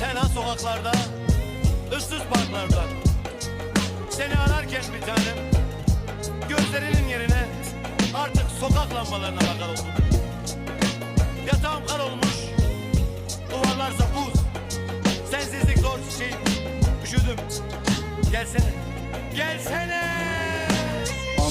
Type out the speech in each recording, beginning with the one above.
Tenha sokaklarda, ıssız parklarda. Seni ararken bir tanem Gözlerinin yerine artık sokak lambalarına bakar oldum. Yatağım kar olmuş Duvarlarsa buz. Sensizlik zor çiçeğim Üşüdüm. Gelsene Gelsene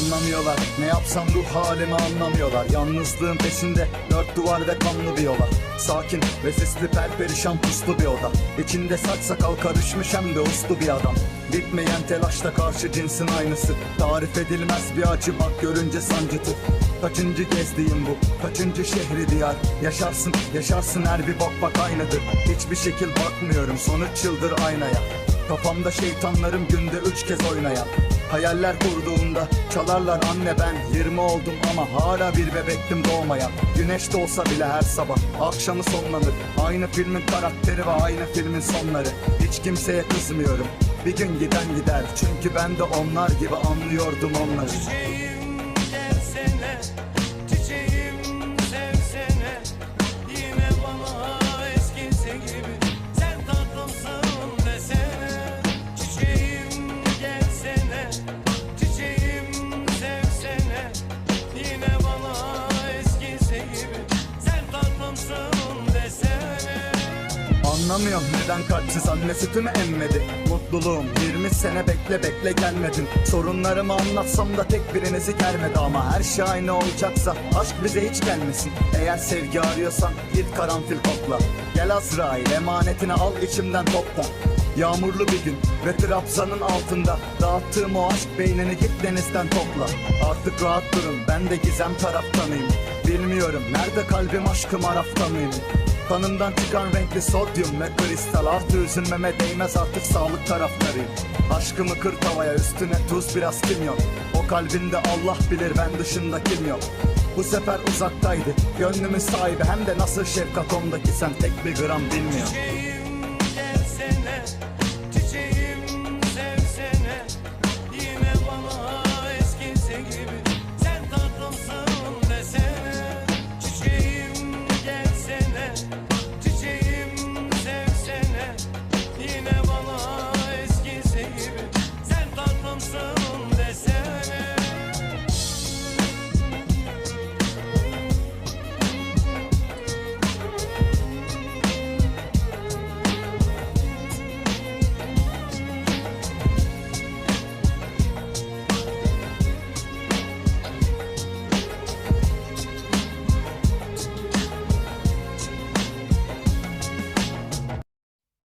Anlamıyorlar. Ne yapsam ruh halimi anlamıyorlar. Yalnızlığın peşinde dört duvar ve kanlı bir yola. Sakin ve sesli perperişan puslu bir oda. İçinde saç sakal karışmış hem de uslu bir adam. Bitmeyen telaşta karşı cinsin aynısı. Tarif edilmez bir acı bak görünce sancıtır Kaçıncı gezdiğim bu Kaçıncı şehri diyar. Yaşarsın yaşarsın her bir bok bak aynıdır. Hiçbir şekil bakmıyorum sonuç yıldır aynaya. Kafamda şeytanlarım günde üç kez oynayan Hayaller kurduğumda çalarlar anne ben. 20 oldum ama hala bir bebektim doğmayan Güneş doğsa bile her sabah akşamı sonlanır. Aynı filmin karakteri ve aynı filmin sonları. Hiç kimseye kızmıyorum. Bir gün giden gider. Çünkü ben de onlar gibi anlıyordum onları Anlamıyorum neden kalpsiz anne sütümü emmedi. Mutluluğum 20 sene bekle bekle gelmedin. Sorunlarımı anlatsam da tek birinizi gelmedi Ama her şey aynı olacaksa aşk bize hiç gelmesin. Eğer sevgi arıyorsan git karanfil kokla Gel Azrail emanetini al içimden topla. Yağmurlu bir gün ve Trabzan'ın altında Dağıttığım o aşk beynini git denizden topla. Artık rahat durun ben de gizem taraftanıyım. Bilmiyorum nerede kalbim aşkım arafta mıyım Kanımdan çıkan renkli sodyum ve kristal. Artı üzülmeme değmez artık sağlık taraftarıyım. Aşkımı kır tavaya üstüne tuz biraz kimyon O kalbinde Allah bilir ben dışında kim yok? Bu sefer uzaktaydı gönlümün sahibi. Hem de nasıl şefkat ondaki sen tek bir gram bilmiyor